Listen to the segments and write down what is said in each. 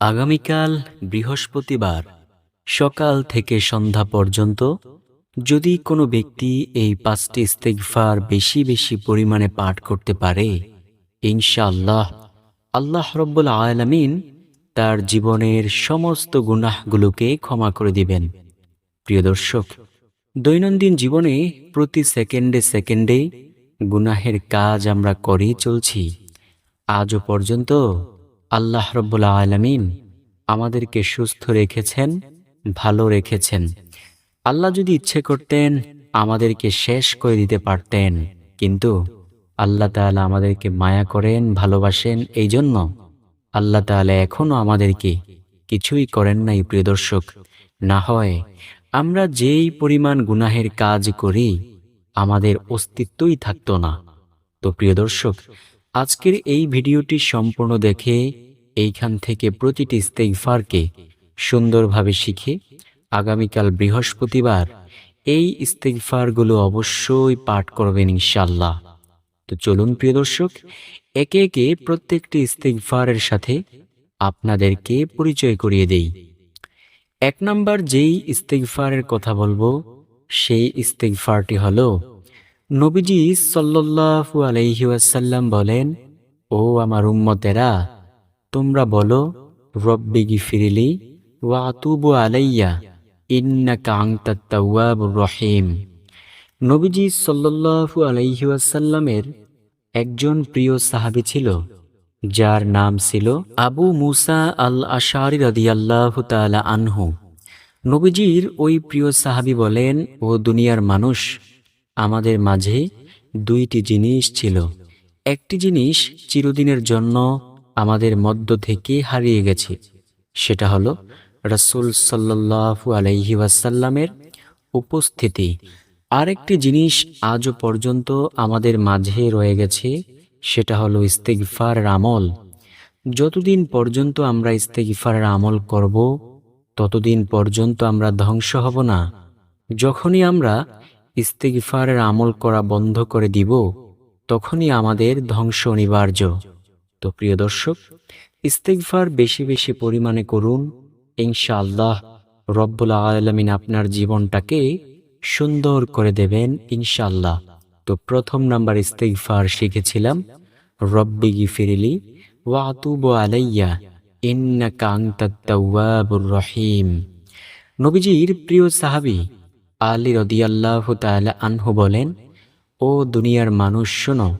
আগামীকাল বৃহস্পতিবার, সকাল থেকে সন্ধ্যা পর্যন্ত যদি কোনো ব্যক্তি এই পাঁচটি ইস্তেগফার বেশি বেশি পরিমাণে পাঠ করতে পারে, ইনশাআল্লাহ আল্লাহ রব্বুল আলামিন তার জীবনের সমস্ত গুনাহগুলোকে ক্ষমা করে দিবেন। প্রিয় দর্শক, দৈনন্দিন জীবনে প্রতি সেকেন্ডে সেকেন্ডে গুনাহের কাজ আমরা করেই চলছি। আজও পর্যন্ত আল্লাহ রব্বুল আলামিন আমাদেরকে সুস্থ রেখেছেন, ভালো রেখেছেন। আল্লাহ যদি ইচ্ছে করতেন, আমাদেরকে শেষ করে দিতে পারতেন। কিন্তু আল্লাহ তাআলা আমাদেরকে মায়া করেন, ভালোবাসেন এই জন্য আল্লাহ তাআলা এখনও আমাদেরকে কিছুই করেন নাই, প্রিয় দর্শক। না হয় আমরা যেই পরিমাণ গুনাহের কাজ করি, আমাদের অস্তিত্বই থাকতো না। তো প্রিয় দর্শক আজকের এই ভিডিওটি সম্পূর্ণ দেখে এইখান থেকে প্রতিটি ইস্তেগফারকে সুন্দরভাবে শিখে আগামীকাল বৃহস্পতিবার এই ইস্তেগফারগুলো অবশ্যই পাঠ করবেন ইনশাল্লাহ তো চলুন প্রিয় দর্শক, একে একে প্রত্যেকটি ইস্তেগফারের সাথে আপনাদেরকে পরিচয় করিয়ে দেই। এক নাম্বার যেই ইস্তেগফারের কথা বলব, সেই ইস্তেগফারটি হলো নবীজি সাল্লাল্লাহু আলাইহি ওয়াসাল্লাম বলেন, ও আমার উম্মতেরা, তোমরা বলো, রব্বি গিফিরিলি ওয়া আলাইয়া, ইন্নাকা আনতাত তাওয়াবুর রহিম। নবীজি সাল্লাল্লাহু আলাইহি ওয়াসাল্লামের একজন প্রিয় সাহাবী ছিল, যার নাম ছিল আবু মুসা আল আশারি রাদিয়াল্লাহু তাআলা আনহু। নবীজির ওই প্রিয় সাহাবী বলেন, ও দুনিয়ার মানুষ আমাদের মাঝে দুইটি জিনিস ছিল। একটি জিনিস চিরদিনের জন্য আমাদের মধ্য থেকে হারিয়ে গেছে, সেটা হলো রাসূল সাল্লাল্লাহু আলাইহি ওয়াসাল্লামের উপস্থিতি। আরেকটি জিনিস আজও পর্যন্ত আমাদের মাঝে রয়ে গেছে, সেটা হলো ইস্তেগফারের আমল। যতদিন পর্যন্ত আমরা ইস্তেগফারের আমল করব, ততদিন পর্যন্ত আমরা ধ্বংস হব না। যখনই আমরা ইস্তেগফারের আমল করা বন্ধ করে দিব, তখনই আমাদের ধ্বংস অনিবার্য। তো প্রিয় দর্শক, ইস্তেগফার বেশি বেশি পরিমাণে করুন, ইনশাআল্লাহ রব্বুল আলমিন আপনার জীবনটাকে সুন্দর করে দেবেন, ইনশাআল্লাহ। তো প্রথম নাম্বার ইস্তেগফার শিখেছিলাম, রব্বি গিফিরিলি ওয়া আতুবু আলাইয়া, ইন্নাকা আনতাত তাওয়াবুর রহিম। নবীজির প্রিয় সাহাবী আলী রদিয়াল্লাহু তাআলা আনহু বলেন, ও দুনিয়ার মানুষ, শোনো,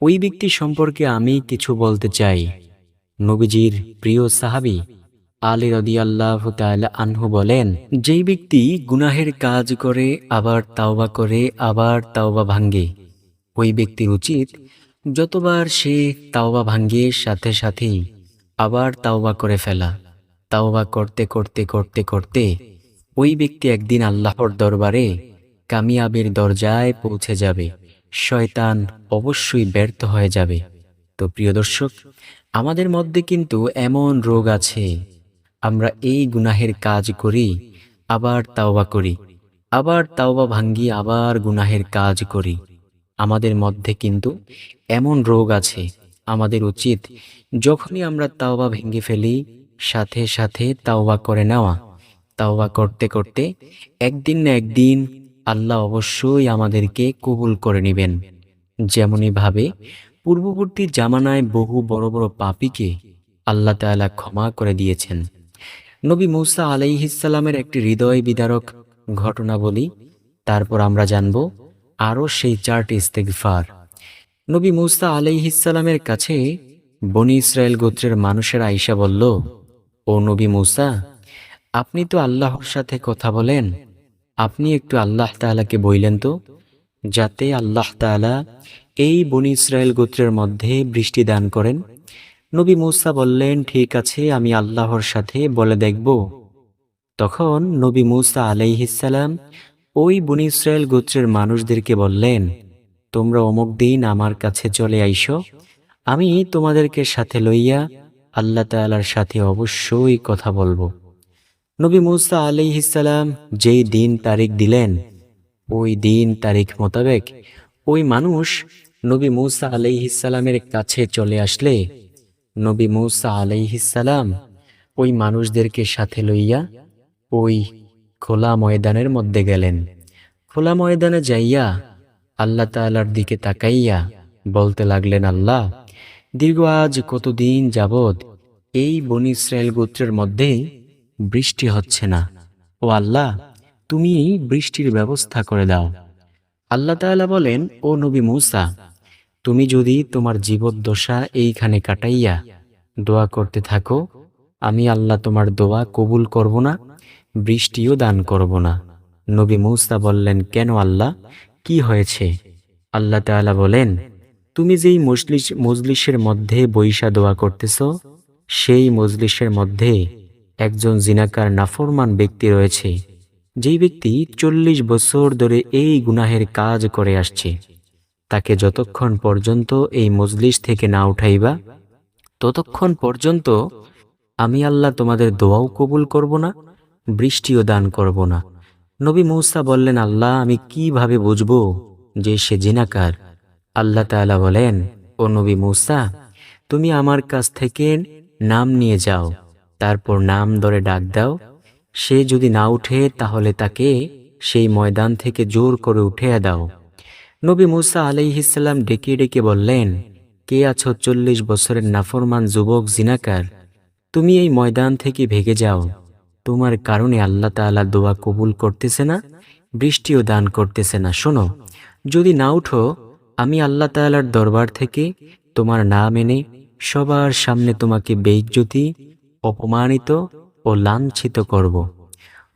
ওই ব্যক্তি সম্পর্কে আমি কিছু বলতে চাই। নবীজির প্রিয় সাহাবী আলী রদিয়াল্লাহু তাআলা আনহু বলেন, যেই ব্যক্তি গুনাহের কাজ করে, আবার তাওবা করে, আবার তাওবা ভাঙ্গে, ওই ব্যক্তির উচিত যতবার সে তাওবা ভাঙ্গে সাথে সাথেই আবার তাওবা করে ফেলা। তাওবা করতে করতে করতে করতে ওই ব্যক্তি একদিন আল্লাহর দরবারে কামিয়াবির দরজায় পৌঁছে যাবে। শয়তান অবশ্যই ব্যর্থ হয়ে যাবে। তো প্রিয় দর্শক, আমাদের মধ্যে কিন্তু এমন রোগ আছে। আমরা এই গুনাহের কাজ করি, আবার তাওবা করি। আবার তাওবা ভাঙ্গি, আবার গুনাহের কাজ করি। আমাদের মধ্যে কিন্তু এমন রোগ আছে। আমাদের উচিত যখনই আমরা তাওবা ভেঙে ফেলি, সাথে সাথে তাওবা করে নেওয়া। তাওবা করতে করতে একদিন না একদিন আল্লাহ অবশ্যই আমাদেরকে কবুল করে নেবেন। যেমনই ভাবে পূর্ববর্তী জামানায় বহু বড় বড় পাপীকে আল্লাহ তাআলা ক্ষমা করে দিয়েছেন। নবী মূসা আলাইহিসাল্লামের একটি হৃদয় বিদারক ঘটনা বলি, তারপর আমরা জানব আরও সেই চারটি ইস্তেকফার নবী মূসা আলাইহিসাল্লামের কাছে বনি ইসরায়েল গোত্রের মানুষেরা আইসা বলল, ও নবী মূসা আপনি তো আল্লাহর সাথে কথা বলেন। আপনি একটু আল্লাহ তাআলাকে বইলেন তো, যাতে আল্লাহ তাআলা এই বনি ইসরায়েল গোত্রের মধ্যে বৃষ্টি দান করেন। নবী মুসা বললেন, ঠিক আছে, আমি আল্লাহর সাথে বলে দেখব। তখন নবী মুসা আলাইহিসাল্লাম ওই বনি ইসরায়েল গোত্রের মানুষদেরকে বললেন, তোমরা অমুক দিন আমার কাছে চলে আইসো। আমি তোমাদেরকে সাথে লইয়া আল্লাহ তাআলার সাথে অবশ্যই কথা বলব। নবী মুসা আলাইহিসাল্লাম যেই দিন তারিখ দিলেন, ওই দিন তারিখ মোতাবেক ওই মানুষ নবী মুসা আলাইহিসাল্লামের কাছে চলে আসলে, নবী মুসা আলি আলাইহিসাল্লাম ওই মানুষদেরকে সাথে লইয়া ওই খোলা ময়দানের মধ্যে গেলেন। খোলা ময়দানে যাইয়া আল্লাহ তাআলার দিকে তাকাইয়া বলতে লাগলেন, আল্লাহ, দীর্ঘ আজ কতদিন যাবৎ এই বনি ইসরায়েল গোত্রের মধ্যে বৃষ্টি হচ্ছে না। ও আল্লাহ তুমি বৃষ্টির ব্যবস্থা করে দাও। আল্লাহ তাআলা বলেন, ও নবী মূসা, তুমি যদি তোমার জীবদ্দশা এইখানে কাটাইয়া দোয়া করতে থাকো, আমি আল্লাহ তোমার দোয়া কবুল করব না, বৃষ্টিও দান করব না। নবী মূসা বললেন, কেন আল্লাহ, কি হয়েছে? আল্লাহ তাআলা বলেন, তুমি যেই মজলিস মজলিসের মধ্যে বৈশা দোয়া করতেছ, সেই মজলিসের মধ্যে একজন জিনাকার নাফরমান ব্যক্তি রয়েছে, যেই ব্যক্তি চল্লিশ বছর ধরে এই গুনাহের কাজ করে আসছে। তাকে যতক্ষণ পর্যন্ত এই মজলিস থেকে না উঠাইবা, ততক্ষণ পর্যন্ত আমি আল্লাহ তোমাদের দোয়াও কবুল করব না, বৃষ্টিও দান করব না। নবী মৌসা বললেন, আল্লাহ, আমি কীভাবে বুঝব যে সে জিনাকার? আল্লাহ তাআলা বলেন, ও নবী মৌসা, তুমি আমার কাছ থেকে নাম নিয়ে যাও। তারপর নাম ধরে ডাক দাও। সে যদি না উঠে, তাহলে তাকে সেই ময়দান থেকে জোর করে উঠিয়ে দাও। নবী মুসা আলাইহিসাল্লাম ডেকে ডেকে বললেন, কে আছো চল্লিশ বছরের নাফরমান যুবক জিনাকার? তুমি এই ময়দান থেকে ভেগে যাও। তোমার কারণে আল্লাহ তাআলা দোয়া কবুল করতেছে না, বৃষ্টিও দান করতেছে না। শোনো, যদি না উঠো, আমি আল্লাহ তাআলার দরবার থেকে তোমার নাম এনে সবার সামনে তোমাকে বেইজ্জতি অপমানিত ও লাঞ্ছিত করব।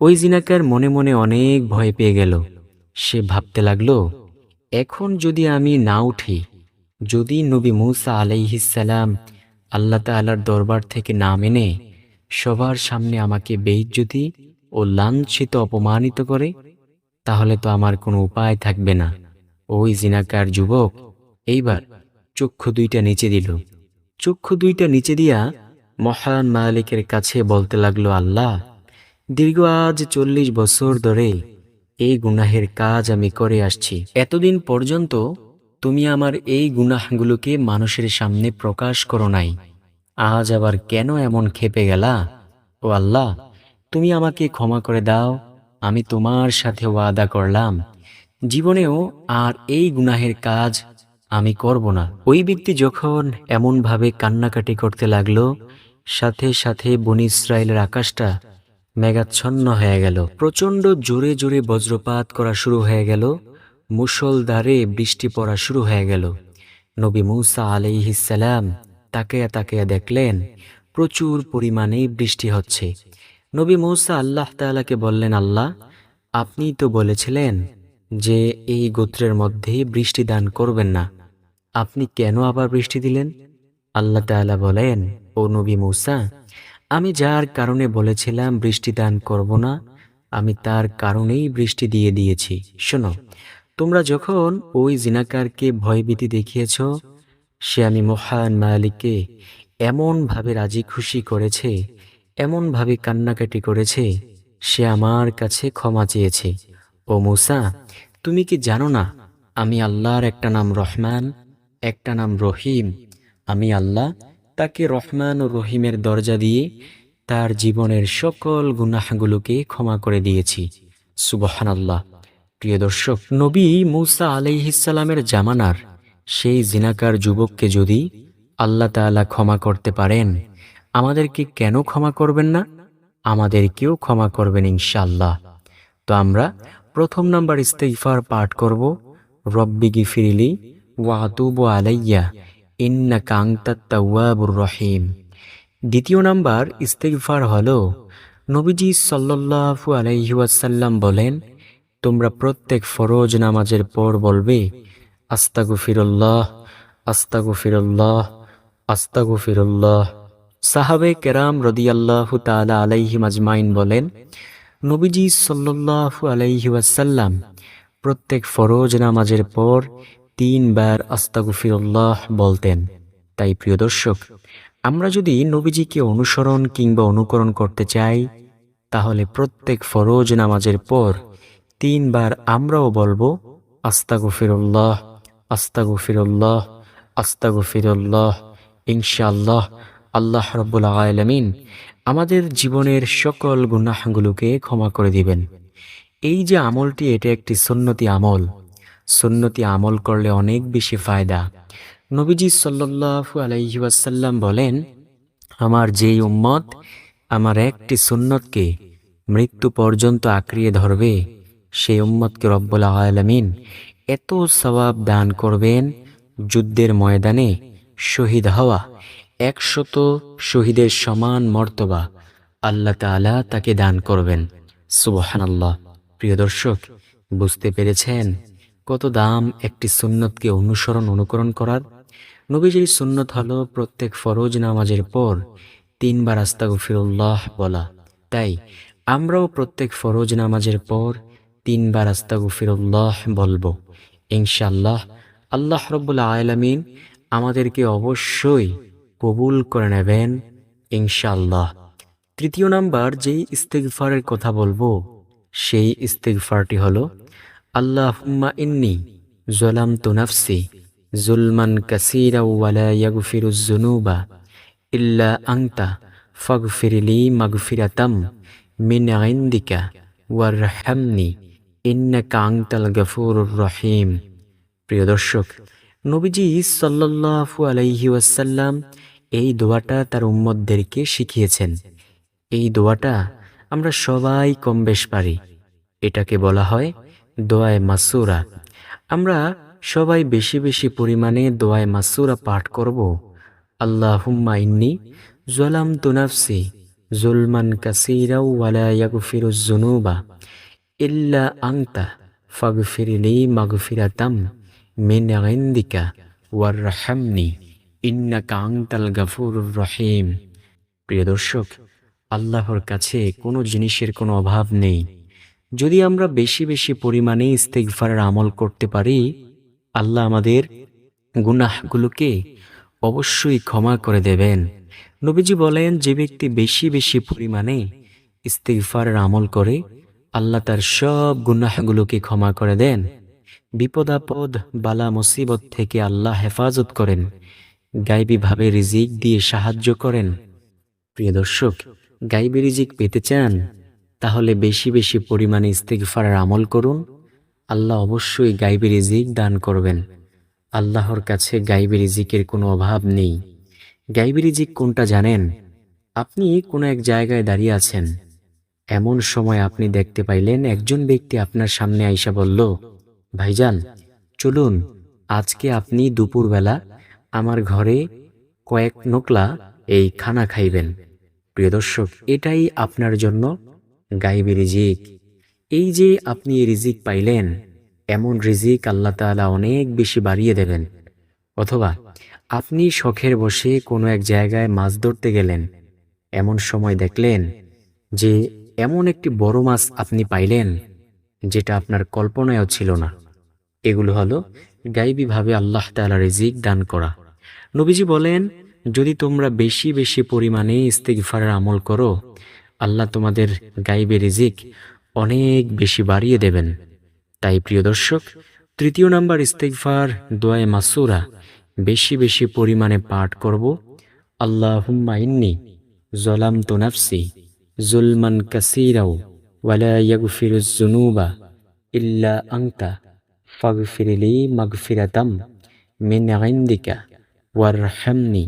ওই জিনাকার মনে মনে অনেক ভয় পেয়ে গেল। সে ভাবতে লাগল, এখন যদি আমি না উঠি, যদি নবী মুসা আলাইহিসালাম আল্লাহ তাআলার দরবার থেকে না মেনে সবার সামনে আমাকে বেইজ্জতি ও লাঞ্ছিত, অপমানিত করে, তাহলে তো আমার কোনো উপায় থাকবে না। ওই জিনাকার যুবক এইবার চক্ষু দুইটা নিচে দিল। চক্ষু দুইটা নিচে দিয়া মহান মালিকের কাছে বলতে লাগল, আল্লাহ, দীর্ঘ আজ চল্লিশ বছর ধরে এই গুনাহের কাজ আমি করে আসছি। এতদিন পর্যন্ত তুমি আমার এই গুনাহগুলোকে মানুষের সামনে প্রকাশ করো নাই। আজ আবার কেন এমন খেপে গেলা? ও আল্লাহ, তুমি আমাকে ক্ষমা করে দাও, আমি তোমার সাথে ওয়াদা করলাম। জীবনেও আর এই গুনাহের কাজ আমি করব না। ওই ব্যক্তি যখন এমনভাবে কান্নাকাটি করতে লাগল সাথে সাথে বনি ইসরায়েলের আকাশটা মেঘাচ্ছন্ন হয়ে গেল। প্রচণ্ড জোরে জোরে বজ্রপাত করা শুরু হয়ে গেল। মুষলধারে বৃষ্টি পড়া শুরু হয়ে গেল। নবী মুসা আলাইহিসালাম তাকিয়া তাকিয়া দেখলেন, প্রচুর পরিমাণে বৃষ্টি হচ্ছে। নবী মৌসা আল্লাহ তাআলাকে বললেন, আল্লাহ, আপনি তো বলেছিলেন যে এই গোত্রের মধ্যে বৃষ্টি দান করবেন না। আপনি কেন আবার বৃষ্টি দিলেন? আল্লাহ তাআলা বলেন ও নবী মৌসা, আমি যার কারণে বলেছিলাম বৃষ্টি দান করব না, আমি তার কারণেই বৃষ্টি দিয়ে দিয়েছি। শোনো, তোমরা যখন ওই জিনাকারকে ভয়ভীতি দেখিয়েছ, সে আমি মহান মালিককে এমনভাবে রাজি খুশি করেছে, এমনভাবে কান্নাকাটি করেছে, সে আমার কাছে ক্ষমা চেয়েছে। ও মুসা, তুমি কি জানো না, আমি আল্লাহর একটা নাম রহমান, একটা নাম রহিম, আমি আল্লাহ তাকে রহমান ও রহিমের দরজা দিয়ে তার জীবনের সকল গুনাহগুলোকে ক্ষমা করে দিয়েছি। সুবহান আল্লাহ প্রিয় দর্শক, নবী মুসা আলাইহিসালামের জামানার সেই জিনাকার যুবককে যদি আল্লাহ তাআলা ক্ষমা করতে পারেন, আমাদেরকে কেন ক্ষমা করবেন না? আমাদেরকেও ক্ষমা করবেন ইনশাল্লাহ তো আমরা প্রথম নাম্বার ইস্তেগফার পাঠ করব। রব্বি গিফিরিলি ওয়াতুবু আলাইয়া। ইন্নাকা আনতাত তাওয়াবুর রহিম। দ্বিতীয় নাম্বার, ইস্তেগফার হল। নবীজি সাল্লাল্লাহু আলাইহি ওয়াসাল্লাম বলেন, তোমরা প্রত্যেক ফরজ নামাজের পর বলবে, আস্তাগফিরুল্লাহ আস্তাগফিরুল্লাহ আস্তাগফিরুল্লাহ। সাহাবে কেরাম রদিয়াল্লাহু তাআলা আলাইহিম আজমাইন বলেন, নবীজি সাল্লাল্লাহু আলাইহি ওয়াসাল্লাম প্রত্যেক ফরজ নামাজের পর তিনবার আস্তাগফিরুল্লাহ বলতেন। তাই প্রিয় দর্শক, আমরা যদি নবীজিকে অনুসরণ কিংবা অনুকরণ করতে চাই, তাহলে প্রত্যেক ফরজ নামাজের পর তিনবার আমরাও বলব, আস্তাগফিরুল্লাহ আস্তাগফিরুল্লাহ আস্তাগফিরুল্লাহ। ইনশাআল্লাহ আল্লাহ রব্বুল আলমিন আমাদের জীবনের সকল গুনাহগুলোকে ক্ষমা করে দিবেন। এই যে আমলটি, এটা একটি সুন্নতি আমল। সুন্নতি আমল করলে অনেক বেশি ফায়দা। নবীজি সাল্লাল্লাহু আলাইহি ওয়াসাল্লাম বলেন, আমার যেই উম্মত আমার একটি সুন্নতকে মৃত্যু পর্যন্ত আঁকড়িয়ে ধরবে, সেই উম্মতকে রব্বুল আলামিন এত সওয়াব দান করবেন, যুদ্ধের ময়দানে শহীদ হওয়া একশত শহীদের সমান মর্তবা আল্লাহ তাআলা তাকে দান করবেন। সুবহানাল্লাহ। প্রিয় দর্শক, বুঝতে পেরেছেন কত দাম একটি সুন্নতকে অনুসরণ, অনুকরণ করার? নবীজির সুন্নত হলো প্রত্যেক ফরজ নামাজের পর তিনবার আস্তাগফিরুল্লাহ বলা। তাই আমরাও প্রত্যেক ফরজ নামাজের পর তিনবার আস্তাগফিরুল্লাহ বলব। ইনশাল্লাহ আল্লাহ রব্বুল আলামিন আমাদেরকে অবশ্যই কবুল করে নেবেন ইনশাল্লাহ তৃতীয় নাম্বার যেই ইস্তেগফারের কথা বলব, সেই ইস্তেগফারটি হলো আল্লাহুম্মা ইন্নি জলামতু নাফসি জুলমান কাসীরা ওয়ালা ইয়াগফিরুজ যুনুবা ইল্লা আনতা ফাগফিরলি মাগফিরাতাম মিন ইনদিকা ওয়ারহামনি ইন্নাকা আনতাল গফুরুর রহিম। প্রিয় দর্শক, নবীজি সাল্লাল্লাহু আলাইহি ওয়াসাল্লাম এই দোয়াটা তার উম্মতদেরকে শিখিয়েছেন। এই দোয়াটা আমরা সবাই কম বেশ পারি। এটাকে বলা হয় দোয়ায় মাসুরা আমরা সবাই বেশি বেশি পরিমাণে দোয়ায় মাসুরা পাঠ করব। আল্লাহ হুম্মা ইন্নি জলাম তুনাফসি জুলমান কাসিরাও ওয়ালা জুনুবা ইল্লা আংতা ফাগফিরলি মাগফিরাতাম মিন ইনদিকা ওয়ারহামনি ইন্নাকা আনতাল গাফুরুর রহিম। প্রিয় দর্শক, আল্লাহর কাছে কোনো জিনিসের কোনো অভাব নেই। যদি আমরা বেশি বেশি পরিমাণে ইস্তেগফারের আমল করতে পারি, আল্লাহ আমাদের গুনাহগুলোকে অবশ্যই ক্ষমা করে দেবেন। নবীজি বলেন, যে ব্যক্তি বেশি বেশি পরিমাণে ইস্তেগফারের আমল করে, আল্লাহ তার সব গুনাহগুলোকে ক্ষমা করে দেন। বিপদাপদ বালা মুসিবত থেকে আল্লাহ হেফাজত করেন, গাইবীভাবে রিজিক দিয়ে সাহায্য করেন। প্রিয় দর্শক, গাইবী রিজিক পেতে চান? তাহলে বেশি বেশি পরিমাণে ইস্তেগফারের আমল করুন। আল্লাহ অবশ্যই গাইবী রিজিক দান করবেন। আল্লাহর কাছে গাইবী রিজিকের কোনো অভাব নেই। গাইবী রিজিক কোনটা জানেন? আপনি কোনো এক জায়গায় দাঁড়িয়ে আছেন। এমন সময় আপনি দেখতে পাইলেন একজন ব্যক্তি আপনার সামনে আইসা বলল, ভাইজান, চলুন, আজকে আপনি দুপুরবেলা আমার ঘরে কয়েক নোকলা এই খানা খাইবেন। প্রিয় দর্শক, এটাই আপনার জন্য গাইবী রিজিক। এই যে আপনি রিজিক পাইলেন, এমন রিজিক আল্লাহ তাআলা অনেক বেশি বাড়িয়ে দেবেন। অথবা আপনি শখের বসে কোনো এক জায়গায় মাছ ধরতে গেলেন, এমন সময় দেখলেন যে এমন একটি বড় মাছ আপনি পাইলেন যেটা আপনার কল্পনায়ও ছিল না। এগুলো হলো গাইবীভাবে আল্লাহ তাআলা রিজিক দান করা। নবীজি বলেন, যদি তোমরা বেশি বেশি পরিমাণে ইস্তেগফারের আমল করো আল্লাহ তোমাদের গাইবে রিজিক অনেক বেশি বাড়িয়ে দেবেন। তাই প্রিয় দর্শক, তৃতীয় নাম্বার ইস্তেগফার দোয়ায়ে মাসুরা, বেশি বেশি পরিমাণে পাঠ করব। আল্লাহুম্মা ইন্নি জলামতু নাফসি জুলমান কাসিরাও ওয়ালা ইয়াগফিরুজ যুনুবা ইল্লা আনতা ফাগফিরলি মাগফিরাতাম মিন ইনদিকা ওয়ারহামনি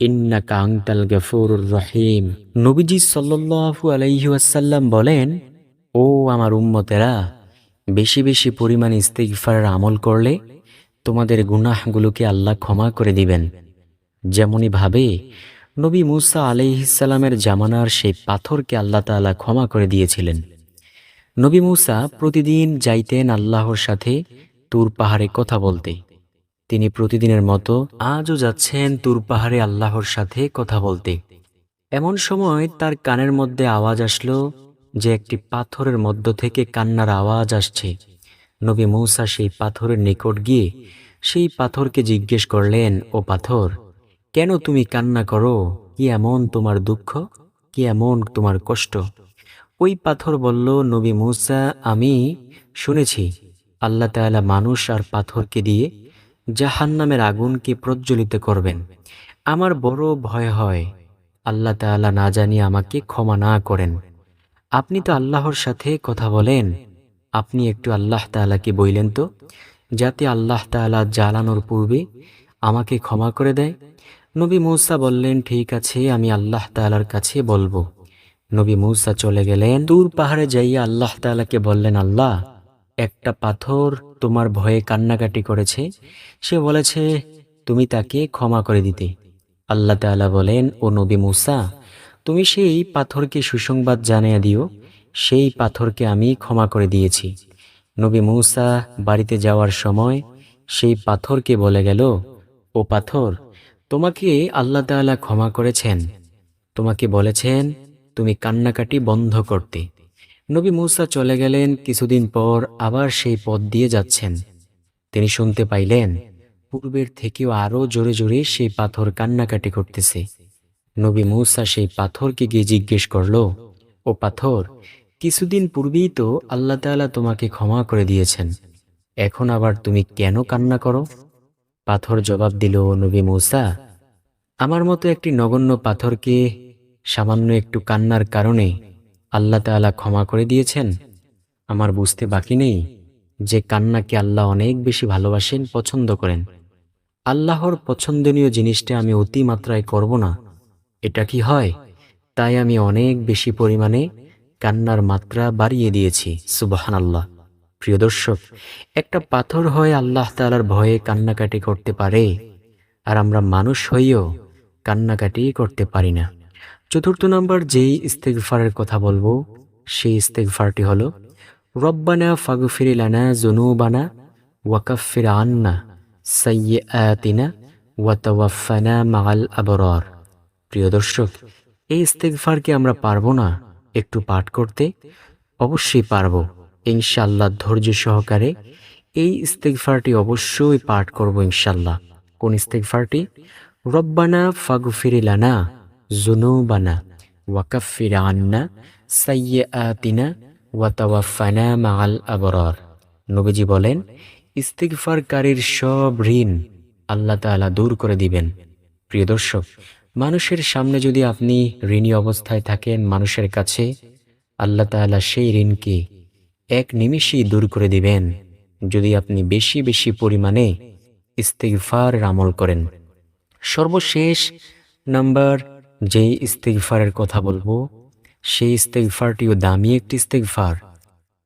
ইন্নাকা আনতাল গফুরুর রহিম। নবীজি সাল্লাল্লাহু আলাইহি ওয়াসাল্লাম বলেন, ও আমার উম্মতেরা, বেশি বেশি পরিমাণ ইস্তেগফারের আমল করলে তোমাদের গুনাহগুলোকে আল্লাহ ক্ষমা করে দিবেন। যেমনই ভাবে, নবী মুসা আলাইহিসাল্লামের জামানার সেই পাথরকে আল্লাহ তাআলা ক্ষমা করে দিয়েছিলেন। নবী মুসা প্রতিদিন যাইতেন আল্লাহর সাথে তুর পাহাড়ে কথা বলতে। তিনি প্রতিদিনের মতো আজও যাচ্ছেন তুর পাহাড়ে আল্লাহর সাথে কথা বলতে। এমন সময় তার কানের মধ্যে আওয়াজ আসলো যে একটি পাথরের মধ্য থেকে কান্নার আওয়াজ আসছে। নবী মৌসা সেই পাথরের নিকট গিয়ে সেই পাথরকে জিজ্ঞেস করলেন, ও পাথর, কেন তুমি কান্না করো? কি এমন তোমার দুঃখ? কি এমন তোমার কষ্ট? ওই পাথর বলল, নবী মৌসা, আমি শুনেছি, আল্লাহ তাআলা মানুষ আর পাথরকে দিয়ে জাহান্নামের আগুনকে প্রজ্বলিত করবেন। আমার বড় ভয় হয়। আল্লাহ তাআলা না জানিয়ে আমাকে ক্ষমা না করেন। আপনি তো আল্লাহর সাথে কথা বলেন। আপনি একটু আল্লাহ তাআলাকে বইলেন তো, যাতে আল্লাহ তাআলা জ্বালানোর পূর্বে আমাকে ক্ষমা করে দেয়। নবী মৌসা বললেন, ঠিক আছে, আমি আল্লাহ তাআলার কাছে বলব। নবী মৌসা চলে গেলেন। দূর পাহাড়ে যাইয়া আল্লাহ তাআলাকে বললেন, আল্লাহ একটা পাথর তোমার ভয়ে কান্নাকাটি করেছে। সে বলেছে, তুমি তাকে ক্ষমা করে দিতে। আল্লাহ তাআলা বলেন, ও নবী মূসা, তুমি সেই পাথরকে সুসংবাদ জানিয়ে দিও। সেই পাথরকে আমি ক্ষমা করে দিয়েছি। নবী মূসা বাড়িতে যাওয়ার সময় সেই পাথরকে বলে গেল, ও পাথর, তোমাকে আল্লাহ তাআলা ক্ষমা করেছেন। তোমাকে বলেছেন, তুমি কান্নাকাটি বন্ধ করতে। নবী মূসা চলে গেলেন কিছুদিন পর আবার সেই পথ দিয়ে যাচ্ছেন। তিনি শুনতে পাইলেন, পূর্বের থেকেও আরও জোরে জোরে সেই পাথর কান্নাকাটি করতেছে। নবী মূসা সেই পাথরকে গিয়ে জিজ্ঞেস করল, ও পাথর, কিছুদিন পূর্বেই তো আল্লাহ তাআলা তোমাকে ক্ষমা করে দিয়েছেন। এখন আবার তুমি কেন কান্না করো? পাথর জবাব দিল, নবী মূসা, আমার মতো একটি নগণ্য পাথরকে সামান্য একটু কান্নার কারণে আল্লাহ তাআলা ক্ষমা করে দিয়েছেন। আমার বুঝতে বাকি নেই যে কান্নাকে আল্লাহ অনেক বেশি ভালোবাসেন, পছন্দ করেন। আল্লাহর পছন্দনীয় জিনিসটা আমি অতিমাত্রায় করব না। এটা কি হয়? তাই আমি অনেক বেশি পরিমাণে কান্নার মাত্রা বাড়িয়ে দিয়েছি সুবাহান আল্লাহ প্রিয় দর্শক, একটা পাথর হয়ে আল্লাহ তাআলার ভয়ে কান্নাকাটি করতে পারে, আর আমরা মানুষ হইও কান্নাকাটি করতে পারি না। চতুর্থ নম্বর যেই ইস্তেগফারের কথা বলব, সেই ইস্তেগফারটি হলো, রব্বানা ফাগফির লানা জুনুবানা ওয়াকাফির আন্না সাইয়্যাতিনা ওয়া তাওয়াফানা মাআল আবরার। প্রিয় দর্শক, এই ইস্তেগফারকে আমরা পারব না একটু পাঠ করতে? অবশ্যই পারব। ইনশাআল্লাহ ধৈর্য সহকারে এই ইস্তেগফারটি অবশ্যই পাঠ করব ইনশাল্লাহ কোন ইস্তেগফারটি? রব্বানা ফাগফির লানা জুনুবানা ওয়াকাফির আন্না সাইয়্যাতিনা ওয়া তাওয়াফানা মাআল আবরার নবীজি বলেন, ইস্তিগফারকারীর সব ঋণ আল্লাহ তাআলা দূর করে দিবেন। প্রিয় দর্শক, মানুষের সামনে যদি আপনি ঋণী অবস্থায় থাকেন মানুষের কাছে, আল্লাহ তাআলা সেই ঋণকে এক নিমিষেই দূর করে দিবেন। যদি আপনি বেশি বেশি পরিমাণে ইস্তিগফার আমল করেন। সর্বশেষ নাম্বার যেই ইস্তিগফারের কথা বলব, সেই ইস্তেগফারটিও দামি একটি ইস্তেগফার।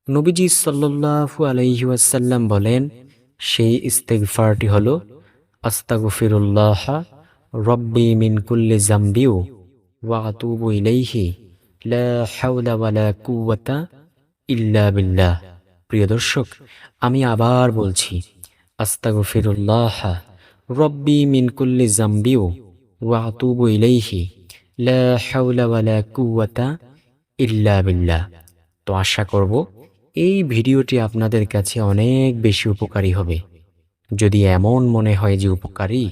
নবীজি সাল্লাল্লাহু আলাইহি ওয়াসাল্লাম বলেন, সেই ইস্তেগফারটি হলো, আস্তাগফিরুল্লাহ রব্বি মিন কুল্লি জামবিউ ওয়া আতুবু ইলাইহি ইল্লা প্রিয় দর্শক, আমি আবার বলছি, আস্তাগফিরুল্লাহ রব্বি মিন কুল্লি জামবিউ ওয়া আতুবু ইলাইহি হাওলা ইল্লা তো আশা করব এই ভিডিওটি আপনাদের কাছে অনেক বেশি উপকারী হবে। যদি এমন মনে হয় যে উপকারী,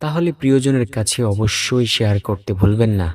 তাহলে প্রিয়জনের কাছে অবশ্যই শেয়ার করতে ভুলবেন না।